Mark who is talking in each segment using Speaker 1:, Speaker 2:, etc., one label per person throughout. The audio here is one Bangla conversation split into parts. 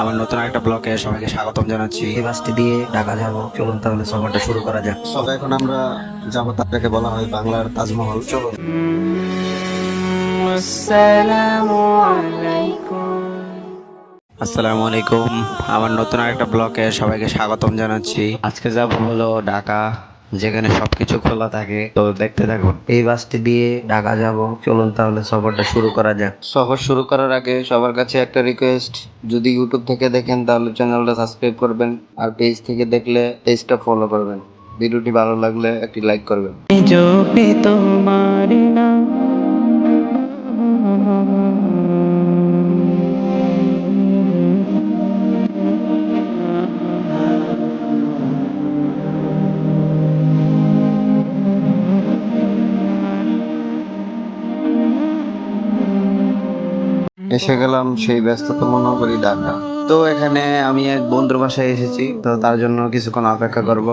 Speaker 1: আমার নতুন একটা ব্লকে সবাইকে স্বাগতম জানাচ্ছি। এই বাসটি দিয়ে ঢাকা যাব। চলুন তাহলে সফরটা শুরু করা যাক।
Speaker 2: সব এখন আমরা যাব তাদেরকে বলা হয় বাংলার তাজমহল। চলুন।
Speaker 1: আসসালামু আলাইকুম। আমার নতুন একটা ব্লকে সবাইকে স্বাগতম জানাচ্ছি। আজকে যাব হলো ঢাকা। যেখানে সবকিছু খোলা থাকে তো দেখতে থাকুন। এই বাসটি দিয়ে ঢাকা যাব। চলুন তাহলে সফরটা শুরু করা যাক।
Speaker 2: সফর শুরু করার আগে সবার কাছে একটা রিকোয়েস্ট যদি ইউটিউব থেকে দেখেন তাহলে চ্যানেলটা সাবস্ক্রাইব করবেন আর পেজ থেকে দেখলে পেজটা ফলো করবেন। ভিডিওটি ভালো লাগলে একটি লাইক করবেন। এসে গেলাম সেই ব্যস্ততম নগরী ঢাকা। তো এখানে আমি এক বন্ধুর বাসায় এসেছি তো তার জন্য কিছুক্ষণ অপেক্ষা করব।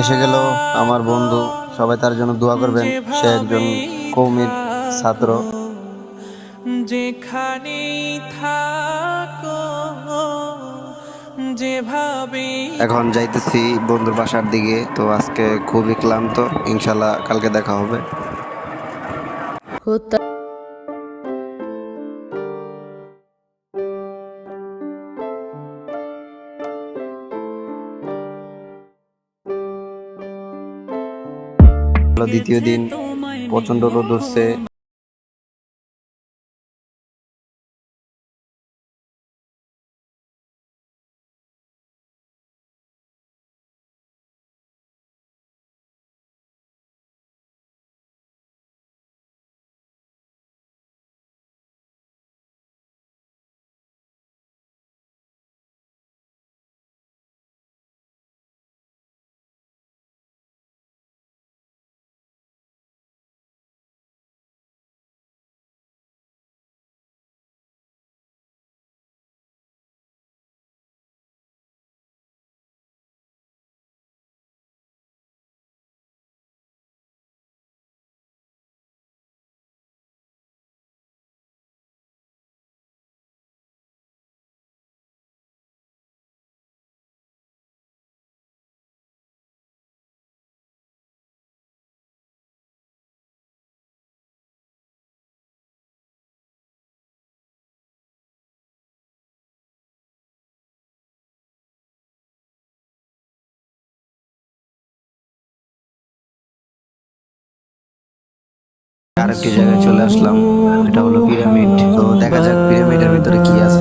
Speaker 2: এসে গেল আমার বন্ধু সবাই তার জন্য দোয়া করবেন সে একজন কৌমির ছাত্র।
Speaker 3: যেখানে থাকো
Speaker 2: এখন যাইতেছি বন্ধুর বাসার দিকে, তো আজকে খুবই ক্লান্ত। ইনশাল্লাহ কালকে দেখা হবে। দ্বিতীয় দিন প্রচণ্ড রোদ উঠছে। আরেকটি জায়গায় চলে আসলাম এটা হলো পিরামিড। তো দেখা যাক পিরামিডের ভিতরে কি আছে।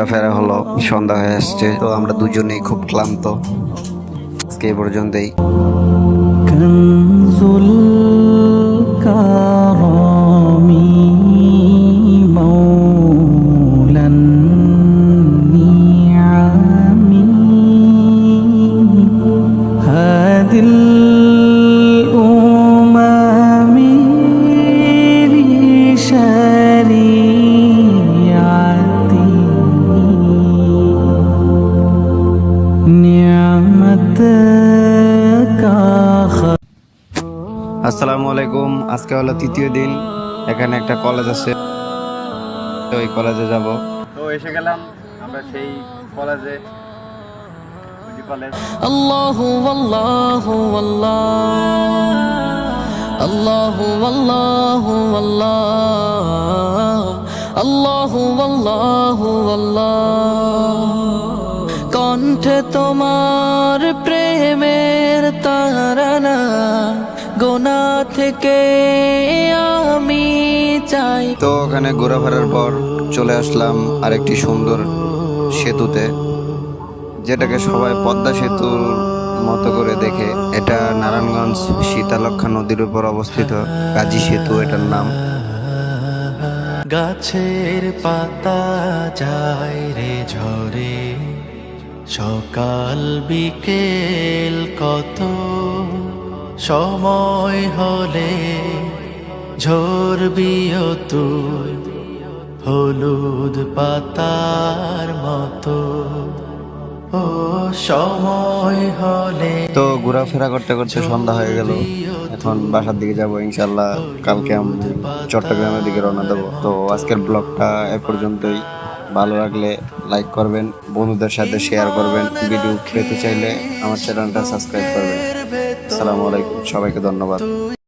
Speaker 2: ঘোরাফেরা হলো সন্ধ্যা হয়ে আসছে তো আমরা দুজনেই খুব ক্লান্ত। আজকে এই পর্যন্তই। আসসালামু আলাইকুম। আজকে হলো তৃতীয় দিন। এখানে একটা কলেজ আছে। ওই কলেজে যাব। তো এসে গেলাম। আমরা সেই কলেজে আল্লাহ আল্লাহ আল্লাহ। ওঠে তোমার প্রেমের তারানা। গোনা থেকে আমি চাই।
Speaker 1: তো ওখানে ঘোরাফেরার পর চলে আসলাম আরেকটি সুন্দর সেতুতে যেটাকে সবাই পদ্মা সেতুর মতো করে দেখে। এটা নারায়ণগঞ্জ শীতালক্ষা নদীর উপর অবস্থিত কাজী সেতু এটার নাম।
Speaker 2: গাছের পাতা যায় রে ঝরে। সকাল বিকেল কত সময় হলে ঝরবিও তুই হলুদ পাতার মতো। ও সময় হলে
Speaker 1: তো ঘোরাফেরা করতে করতে সন্ধ্যা হয়ে গেল। এখন বাসার দিকে যাব ইনশাল্লাহ কালকে আমি চট্টগ্রামের দিকে রওনা দেবো। তো আজকের ব্লগটা এ পর্যন্তই। ভালো লাগলে লাইক করবেন, বন্ধুদের সাথে শেয়ার করবেন ভিডিও পেতে চাইলে আমার চ্যানেলটা সাবস্ক্রাইব করবেন। আসসালামু আলাইকুম, সবাইকে ধন্যবাদ।